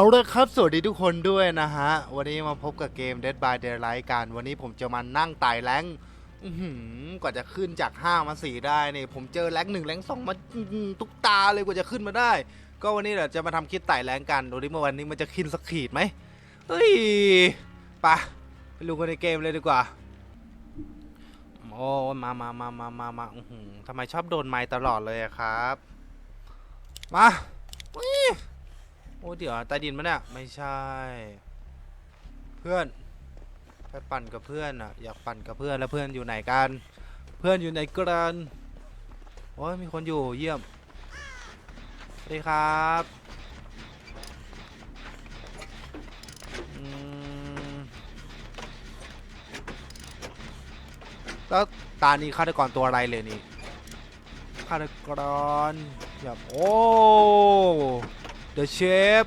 เอาเลยครับ สวัสดีทุกคนด้วยนะฮะ วันนี้มาพบกับเกม Dead by Daylight กัน วันนี้ผมจะมานั่งไต่แรงกว่าจะขึ้นจาก 5 มา 4 ได้นี่ผมเจอแรงหนึ่งแรงสองมาทุกตาเลยกว่าจะขึ้นมาได้ ก็วันนี้เดี๋ยวจะมาทำคลิปไต่แรงกัน ดูดิเมื่อวันนี้มันจะขึ้นสักขีดไหมเฮ้ยไปะไปดูกันในเกมเลยดีกว่า โอ้มามามามามามาทำไมชอบโดนไม้ตลอดเลยครับ มาอุ๊ย โอ้เดี๋ยวใต้ดินมันเนี่ยไม่ใช่ เพื่อนไปปั่นกับเพื่อนอะอยากปั่นกับเพื่อนแล้วเพื่อนอยู่ไหนกัน เพื่อนอยู่ไหนกันโอ้ยมีคนอยู่เยี่ยมสวัสดีครับแล้วตานี้ฆาตกรตัวอะไรเลยนี่ฆาตกรแบบโอ้ The Chef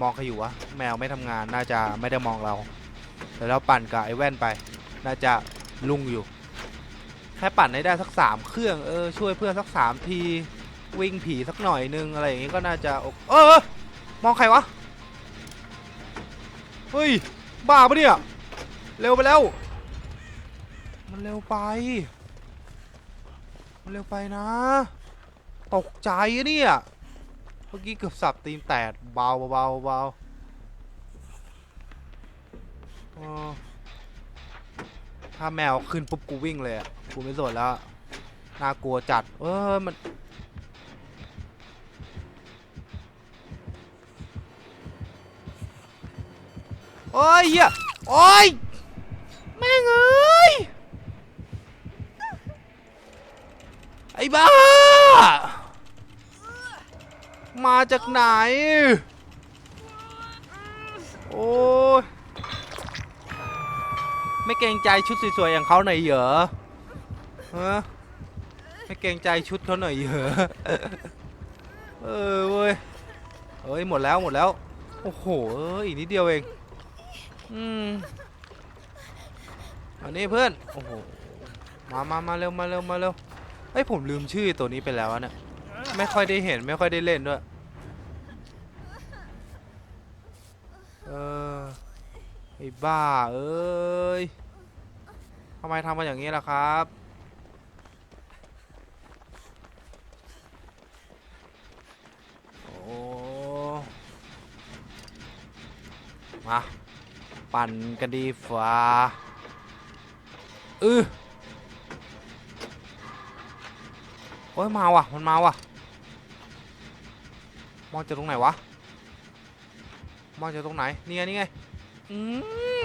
มองใครอยู่วะแมวไม่ทำงานน่าจะไม่ได้มองเราเดี๋ยวเราปั่นกับไอ้แว่นไป น่าจะลุ่งอยู่ แค่ปั่นให้ได้สักสามเครื่องเออช่วยเพื่อนสักสามทีวิ่งผีสักหน่อยนึงอะไรอย่างงี้ก็น่าจะเออมองใครวะเฮ้ยบ้าปะเนี่ยเร็วไปแล้ว มันเร็วไป มันเร็วไปนะ ตกใจอะเนี่ย เมื่อกี้เกือบสับตีนแตกเบาเบาเบาเออถ้าแมวขึ้นปุ๊บกูวิ่งเลยอะกูไม่สนแล้ว น่ากลัวจัด เออมัน โอ้ยเหี้ยโอ้ยแม่งเอ้ย ไอ้บ้า มาจากไหน โอ้ยไม่เกรงใจชุดสวยๆอย่างเขาหน่อยเหรอฮะไม่เกรงใจชุดเขาหน่อยเหรอเออเว้ยเอ้ยหมดแล้วหมดแล้ว โอ้โหเอ้ยอีกนิดเดียวเอง อืมอันนี้เพื่อน โอ้โห มามามาเร็ว มาเร็ว มาเร็วเฮ้ย ผมลืมชื่อตัวนี้ไปแล้วเนี่ย ไม่ค่อยได้เห็นไม่ค่อยได้เล่นด้วย เออไอ้บ้า เอ้ยทำไมทำกันอย่างนี้ล่ะครับ โอ้ มา ปั่นกันดีฟ้าอือโอ้ยมาว่ะ มันมาว่ะ องจากตรงไหนวะมองจากตรงไหนนี่ไงนี่ไงอืม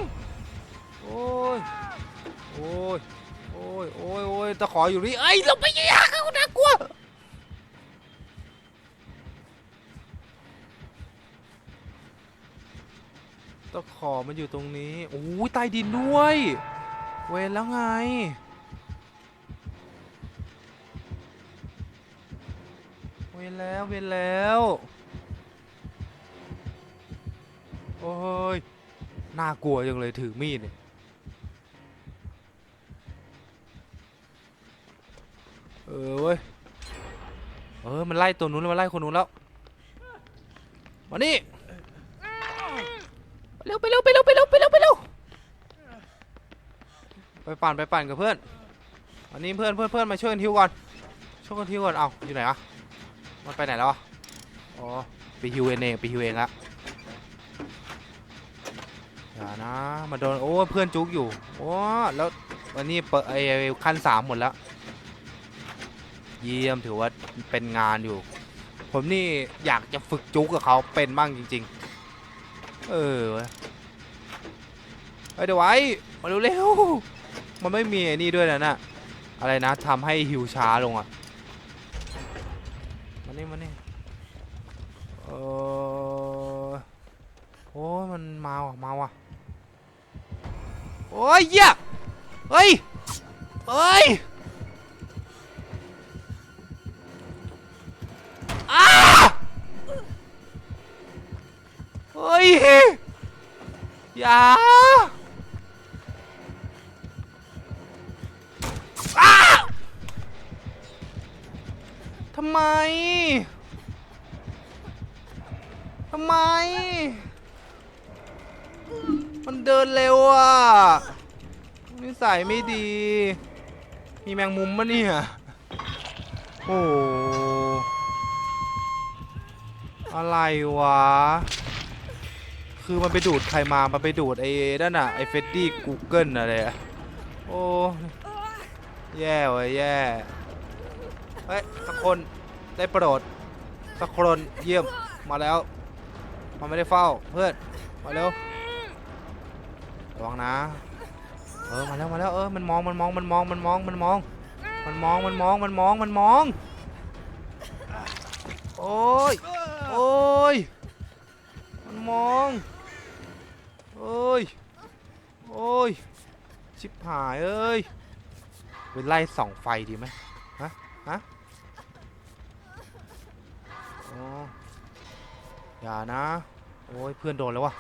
โอ้ยโอ้ยโอ้ยโอ้ยโอ้ยตะขออยู่นี่เอ้ยเราไปยิงเขาน่ากลัวตะขอมันอยู่ตรงนี้โอ้ยใต้ดินด้วย เวรแล้วไงเวียนแล้วเวียนแล้ว โอ้ย น่ากลัวจังเลยถือมีดเนี่ยเออเว้ย เออ มันไล่ตัวนู้นแล้วมันไล่คนนู้นแล้ว มานี่ไปเร็วไปเร็วไปเร็วไปเร็วไปเร็วไปเร็วไปปั่นไปปั่นกับเพื่อน อันนี้เพื่อนเพื่อนเพื่อนมาช่วยกันทิวก่อน ช่วยกันทิวก่อน เอาอยู่ไหนอะมันไปไหนแล้วอะอ๋อ ไปฮิวเองเองไปฮิวเองละ อย่านะมาโดนโอ้เพื่อนจุกอยู่โอ้แล้ววันนี้เปิดไอ้ขั้นสามหมดแล้ว เยี่ยมถือว่าเป็นงานอยู่ ผมนี่อยากจะฝึกจุกกับเขาเป็นบ้างจริง ๆ เออเว้ยเฮ้ยเดี๋ยวไว้มาเร็วๆมันไม่มีไอ้นี่ด้วยนะน่ะอะไรนะทำให้ฮิวช้าลงอะมานี่มานี่เออโอ้มันมาว่ะมาว่ะ โอ้ยเหี้ยเฮ้ยเฮ้ยอ้าเฮ้ยอย่าอ้าทำไม ทำไม มันเดินเร็วอะนิสัยไม่ดี มีแมงมุมมะเนี่ย โอ้โหอะไรวะ คือมันไปดูดใครมา มันไปดูดไอ้นั่นน่ะ ไอ้เฟดดี้กูเกิลอะไรอะโอ้ แย่เว้ยแย่ เฮ้ย สักคนได้โปรด สักคนเยี่ยม มาแล้ว มันไม่ได้เฝ้าเพื่อน มาเร็ว ระวังนะ เออมาแล้วมาแล้วเออมันมองมันมองมันมองมันมองมันมอง มันมองมันมองมันมองมันมอง โอ้ยโอ้ยมันมองโอ้ยโอ้ยชิบหายเอ้ยไปไล่ส่องไฟดีไหมฮะฮะอย่านะ โอ้ยเพื่อนโดนแล้ววะ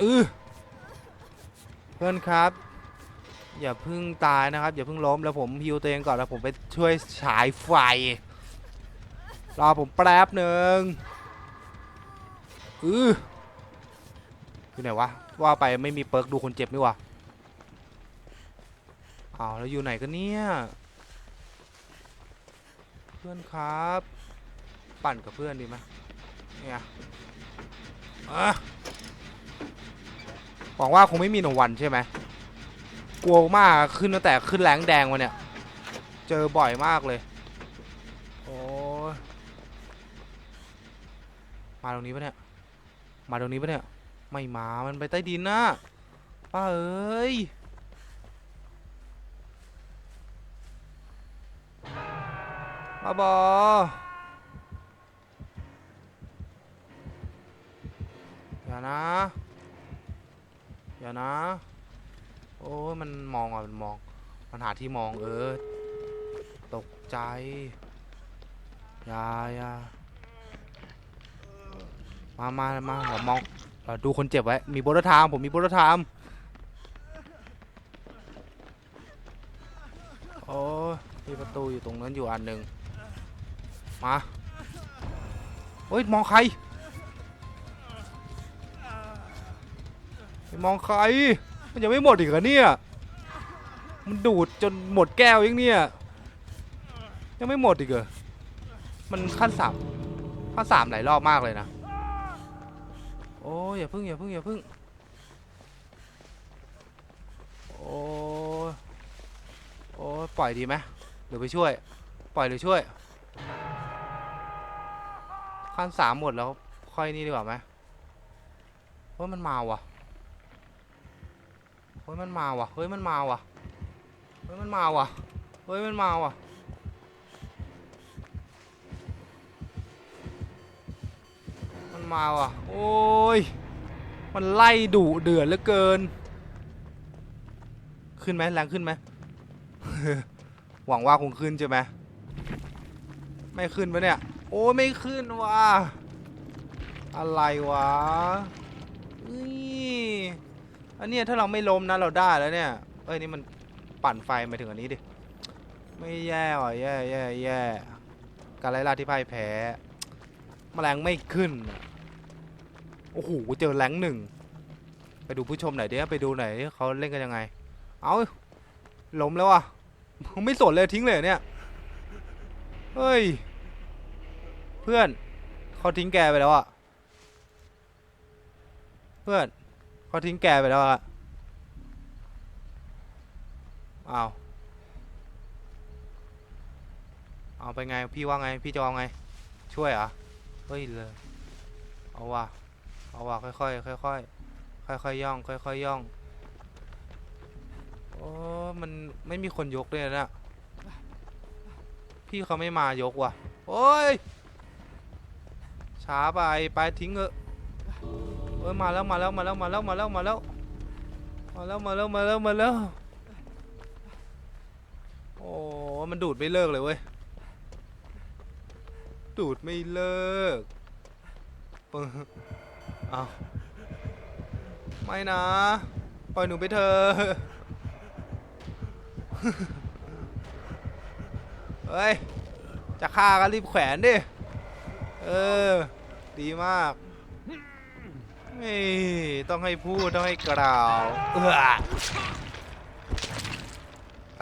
เออ เพื่อนครับ อย่าเพึ่งตายนะครับ อย่าเพึ่งล้มแล้วผมฮิวตัวเองก่อนแล้วผมไปช่วยฉายไฟรอผมแป๊บหนึ่งอืออยู่ไหนวะว่าไปไม่มีเปิร์กดูคนเจ็บนี่วะอ้าวแล้วอยู่ไหนกันเนี่ยเพื่อนครับ ปั่นกับเพื่อนดีไหมเนี่ยอะ หวังว่าคงไม่มีหนวันใช่ไหมกลัวมากขึ้นตั้งแต่ขึ้นแรงแดงมาเนี่ย เจอบ่อยมากเลย โอ้มาตรงนี้ปะเนี่ย มาตรงนี้ปะเนี่ย ไม่มา มันไปใต้ดินนะป้าเอ้ยมาบออย่านะ อย่านะ โอ้ยมันมองอะมันมอง มันหาที่มองเออ ตกใจย่ายามามามาเรามองเราดูคนเจ็บไว้ มีโบรไทาม ผมมีโบรไทาม โอ้ยมีประตูอยู่ตรงนั้นอยู่อันหนึ่งมาเฮ้ย มองใคร มองใคร มันยังไม่หมดอีกเหรอเนี่ย มันดูดจนหมดแก้วยังเนี่ย ยังไม่หมดอีกเหรอ มันขั้นสามขั้นสามหลายรอบมากเลยนะ โอ้ยอย่าพึ่งอย่าพึ่งอย่าพึ่ง โอ้โอ้ปล่อยดีไหมหรือไปช่วย ปล่อยหรือช่วย ขั้นสามหมดแล้วค่อยนี่ดีกว่าไหมเฮ้ยมันมาว่ะ เฮ้ยมันมาว่ะ เฮ้ยมันมาว่ะ เฮ้ยมันมาว่ะ เฮ้ยมันมาว่ะ มันมาว่ะ โอ้ย มันไล่ดุเดือดเหลือเกิน ขึ้นไหมแรงขึ้นไหม หวังว่าคงขึ้นใช่ไหม ไม่ขึ้นปะเนี่ย โอ้ยไม่ขึ้นว่ะ อะไรวะอุ้ย อันเนี้ยถ้าเราไม่ล้มนะเราได้แล้วเนี่ยเอ้ยนี่มันปั่นไฟมาถึงอันนี้ดิไม่แย่ว่ะแย่แย่แย่การไล่ล่าที่พ่ายแพ้แมลงไม่ขึ้นโอ้โหเจอแรงหนึ่งไปดูผู้ชมหน่อยดิไปดูหน่อยดิเขาเล่นกันยังไง เอาล้มแล้วอะไม่สนเลยทิ้งเลยเนี่ยเฮ้ยเพื่อนเขาทิ้งแกไปแล้วอะเพื่อน เขาทิ้งแกไปแล้วอะอ้าเอาไปไงพี่ว่าไงพี่จะเอาไง ช่วยเหรอะเฮ้ยเลยเอาว่ะเอาว่ะค่อยๆค่อยๆค่อยๆย่อง ค่อยๆย่องโอ้มันไม่มีคนยกเลยนะพี่เขาไม่มายกว่ะโอ้ยช้าไปไปทิ้งเถอะ อ้ยมาแล้วมาแล้วมาแล้วมาแล้วมาแล้วมาแล้วมาแล้วมาแล้วมาแล้วมาแล้วโอ้มันดูดไม่เลิกเลยเว้ยดูดไม่เลิกปึ้งเอาไม่นะ ปล่อยหนูไปเถอะเฮ้ย จะฆ่าก็รีบแขวนดิ เออ ดีมาก นี่ต้องให้พูด ต้องให้กล่าวเออ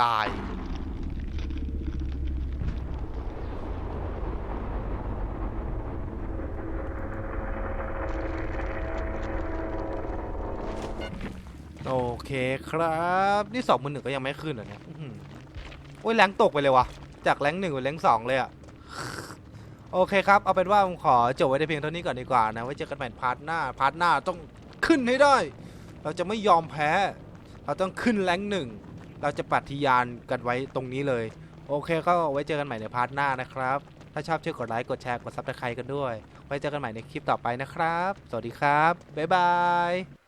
ตาย โอเคครับ นี่สองมือหนึ่งก็ยังไม่ขึ้นเหรอเนี่ยโอ้ยแรงตกไปเลยวะจากแรงหนึ่งเป็นแรงสองเลยอะ โอเคครับ เอาเป็นว่าผมขอจบไว้ในเพียงเท่านี้ก่อนดีกว่านะ ไว้เจอกันใหม่พาร์ทหน้า พาร์ทหน้าต้องขึ้นให้ได้ เราจะไม่ยอมแพ้ เราต้องขึ้นแรงหนึ่ง เราจะปฏิญาณกันไว้ตรงนี้เลย โอเคก็ไว้เจอกันใหม่ในพาร์ทหน้านะครับ ถ้าชอบช่วยกดไลค์ กดแชร์ กดซับสไครต์กันด้วย ไว้เจอกันใหม่ในคลิปต่อไปนะครับ สวัสดีครับ บ๊ายบาย